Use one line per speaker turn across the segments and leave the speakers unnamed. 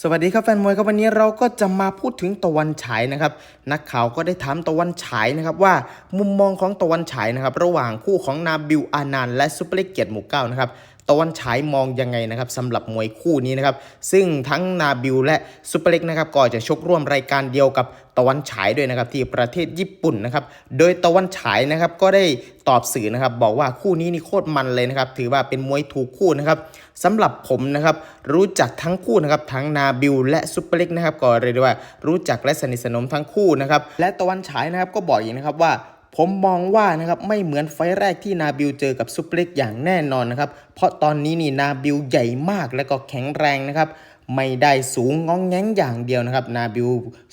สวัสดีครับแฟนมวยครับวันนี้เราก็จะมาพูดถึงตะวันฉายนะครับ นักข่าวก็ได้ถามตะวันฉายนะครับว่ามุมมองของตะวันฉายนะครับ ระหว่างคู่ของนาบิลอานันและซุปเปอร์เล็กเกียรติหมู่เก้านะครับ ตะวันฉายมองยังไงนะครับสำหรับมวยคู่นี้นะครับ ซึ่งทั้งนาบิลและซุปเปอร์เล็กนะครับก็จะชกร่วมรายการเดียวกับตะวันฉายด้วยนะครับที่ประเทศญี่ปุ่นนะครับ โดยตะวันฉายนะครับก็ได้ตอบสื่อนะครับ บอกว่าคู่นี้นี่โคตรมันเลยนะครับ ถือว่าเป็นมวยถูกคู่นะครับสำหรับผมนะครับรู้จักทั้งคู่นะครับทั้งนาบิลและซุปเปอร์เล็กนะครับก็เรียกได้ว่ารู้จักและสนิทสนมทั้งคู่นะครับและตะวันฉายนะครับก็บอกอีกนะครับว่า ผมมองว่านะครับไม่เหมือนไฟแรกที่นาบิลเจอกับซุปเปอร์เล็กอย่างแน่นอนนะครับ เพราะตอนนี้นี่นาบิลใหญ่มากและก็แข็งแรงนะครับไม่ได้สูงงองแงงอย่างเดียวนะครับ นาบิล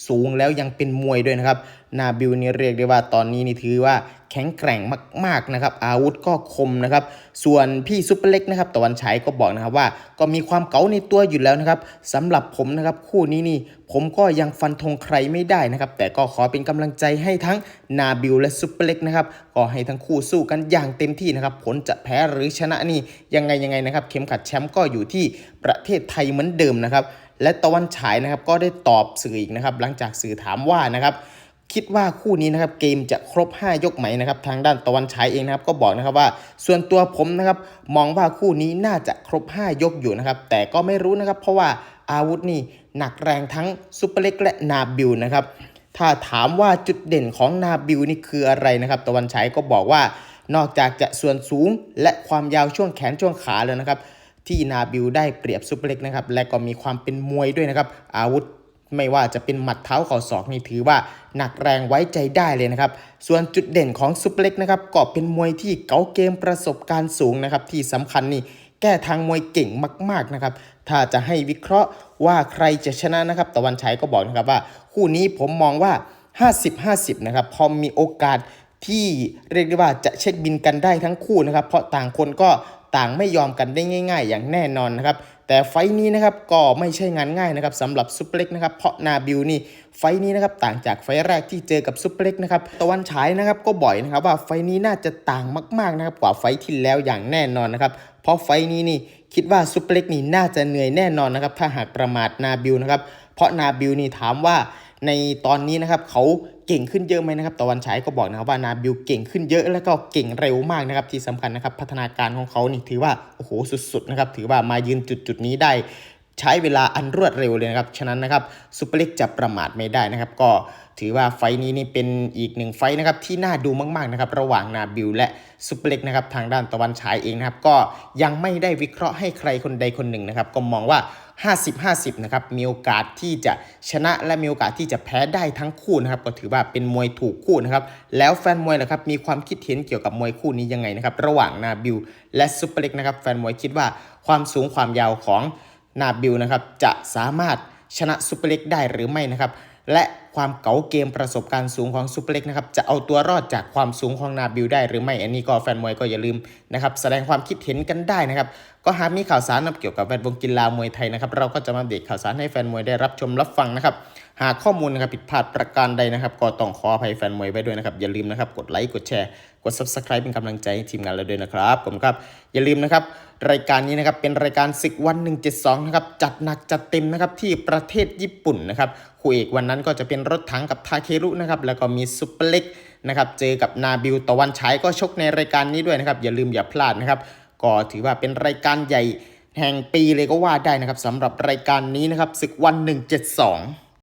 สูงแล้วยังเป็นมวยด้วยนะครับ นาบิลนี่เรียกได้ว่าตอนนี้นี่ถือว่าแข็งแกร่งมากๆนะครับอาวุธก็คมนะครับส่วนพี่ซุปเปอร์เล็กนะครับตะวันฉายก็บอกนะครับว่า ก็มีความเก๋าในตัวอยู่แล้วนะครับสำหรับผมนะครับคู่นี้นี่ผมก็ยังฟันธงใครไม่ได้นะครับแต่ก็ขอเป็นกำลังใจให้ทั้งนาบิลและซุปเปอร์เล็กนะครับก็ให้ทั้งคู่สู้กันอย่างเต็มที่นะครับผลจะแพ้หรือชนะนี่ยังไงยังไงนะครับเข็มขัดแชมป์ก็อยู่ที่ประเทศไทยเหมือนเดิมนะครับและตะวันฉายนะครับก็ได้ตอบสื่ออีกนะครับหลังจากสื่อถามว่านะครับ คิดว่าคู่นี้นะครับเกมจะครบ 5 ยกไหมนะครับทางด้านตะวันฉายเองนะครับก็บอกนะครับว่าส่วนตัวผมนะครับมองว่าคู่นี้น่าจะครบ 5 ยกอยู่นะครับแต่ก็ไม่รู้นะครับเพราะว่าอาวุธนี่หนักแรงทั้งซุปเปอร์เล็กและนาบิลนะครับถ้าถามว่าจุดเด่นของนาบิลนี่คืออะไรนะครับตะวันฉายก็บอกว่านอกจากจะส่วนสูงและความยาวช่วงแขนช่วงขาแล้วนะครับที่นาบิลได้เปรียบซุปเปอร์เล็กนะครับและก็มีความเป็นมวยด้วยนะครับอาวุธ ไม่ว่าจะเป็นหมัดเท้าข่าศอกนี่ถือว่าหนักแรงไว้ใจได้เลยนะครับ ส่วนจุดเด่นของซุปเล็กนะครับก็เป็นมวยที่เก๋าเกมประสบการณ์สูงนะครับ ที่สำคัญนี่แก้ทางมวยเก่งมากๆนะครับ ถ้าจะให้วิเคราะห์ว่าใครจะชนะนะครับ ตะวันฉายก็บอกนะครับว่า คู่นี้ผมมองว่า 50-50 นะครับ พอมีโอกาสที่เรียกได้ว่าจะเช็คบินกันได้ทั้งคู่นะครับ เพราะต่างคนก็ ต่างไม่ยอมกันได้ง่าย ๆ อย่างแน่นอนนะครับแต่ไฟนี้นะครับก็ไม่ใช่งานง่ายนะครับสำหรับซุปเปอร์เล็กนะครับเพราะนาบิลนี่ไฟนี้นะครับต่างจากไฟแรกที่เจอกับซุปเปอร์เล็กนะครับตะวันฉายนะครับก็บ่อยนะครับว่าไฟนี้น่าจะต่างมากๆนะครับกว่าไฟที่แล้วอย่างแน่นอนนะครับเพราะไฟนี้นี่คิดว่าซุปเปอร์เล็กนี่น่าจะเหนื่อยแน่นอนนะครับถ้าหากประมาทนาบิลนะครับเพราะนาบิลนี่ถามว่า ในตอนนี้นะครับเขาเก่งขึ้นเยอะไหมนะครับตะวันฉายก็บอกนะครับว่านาบิลเก่งขึ้นเยอะแล้วก็เก่งเร็วมากนะครับที่สำคัญนะครับพัฒนาการของเขานี่ถือว่าโอ้โหสุดๆนะครับถือว่ามายืนจุดจุดๆนี้ได้ ใช้เวลาอันรวดเร็วเลยนะครับ ฉะนั้นนะครับซูเปอร์เล็กจะประมาทไม่ได้นะครับ ก็ถือว่าไฟนี้นี่เป็นอีกหนึ่งไฟนะครับที่น่าดูมากๆนะครับระหว่างนาบิลและซูเปอร์เล็กนะครับทางด้านตะวันฉายเองนะครับก็ยังไม่ได้วิเคราะห์ให้ใครคนใดคนหนึ่งนะครับก็มองว่า50-50 นะครับ มีโอกาสที่จะชนะและมีโอกาสที่จะแพ้ได้ทั้งคู่นะครับ ก็ถือว่าเป็นมวยถูกคู่นะครับ แล้วแฟนมวยนะครับ มีความคิดเห็นเกี่ยวกับมวยคู่นี้ยังไงนะครับ ระหว่างนาบิลและซุปเปอร์เล็กนะครับ แฟนมวยคิดว่าความสูงความยาวของ นาบิลนะครับจะสามารถชนะซุปเปอร์เล็กได้หรือไม่นะครับ และความเก๋าเกมประสบการณ์สูงของซูเปอร์เล็กนะครับจะเอาตัวรอดจากความสูงของนาบิลได้หรือไม่ อันนี้ก็แฟนมวยก็อย่าลืมนะครับแสดงความคิดเห็นกันได้นะครับ ก็หากมีข่าวสารเกี่ยวกับแวดวงกีฬามวยไทยนะครับเราก็จะมาเดตข่าวสารให้แฟนมวยได้รับชมรับฟังนะครับ หากข้อมูลนะครับผิดพลาดประการใดนะครับ ก็ต้องขออภัยแฟนมวยไว้ด้วยนะครับอย่าลืมนะครับกดไลค์กดแชร์กด subscribe เป็นกำลังใจให้ทีมงานเราด้วยนะครับผมครับอย่าลืมนะครับ รายการนี้นะครับเป็นรายการศึกวัน 172 นะครับจัดหนักจัดเต็มนะครับที่ประเทศญี่ปุ่นนะครับคู่เอกวันนั้นก็จะเป็นรถถังกับทาเครุนะครับแล้วก็มีซุปเปอร์เล็กนะครับเจอกับนาบิลตะวันฉายก็ชกในรายการนี้ด้วยนะครับอย่าลืมอย่าพลาดนะครับก็ถือว่าเป็นรายการใหญ่แห่งปีเลยก็ว่าได้นะครับสำหรับรายการนี้นะครับศึกวัน 172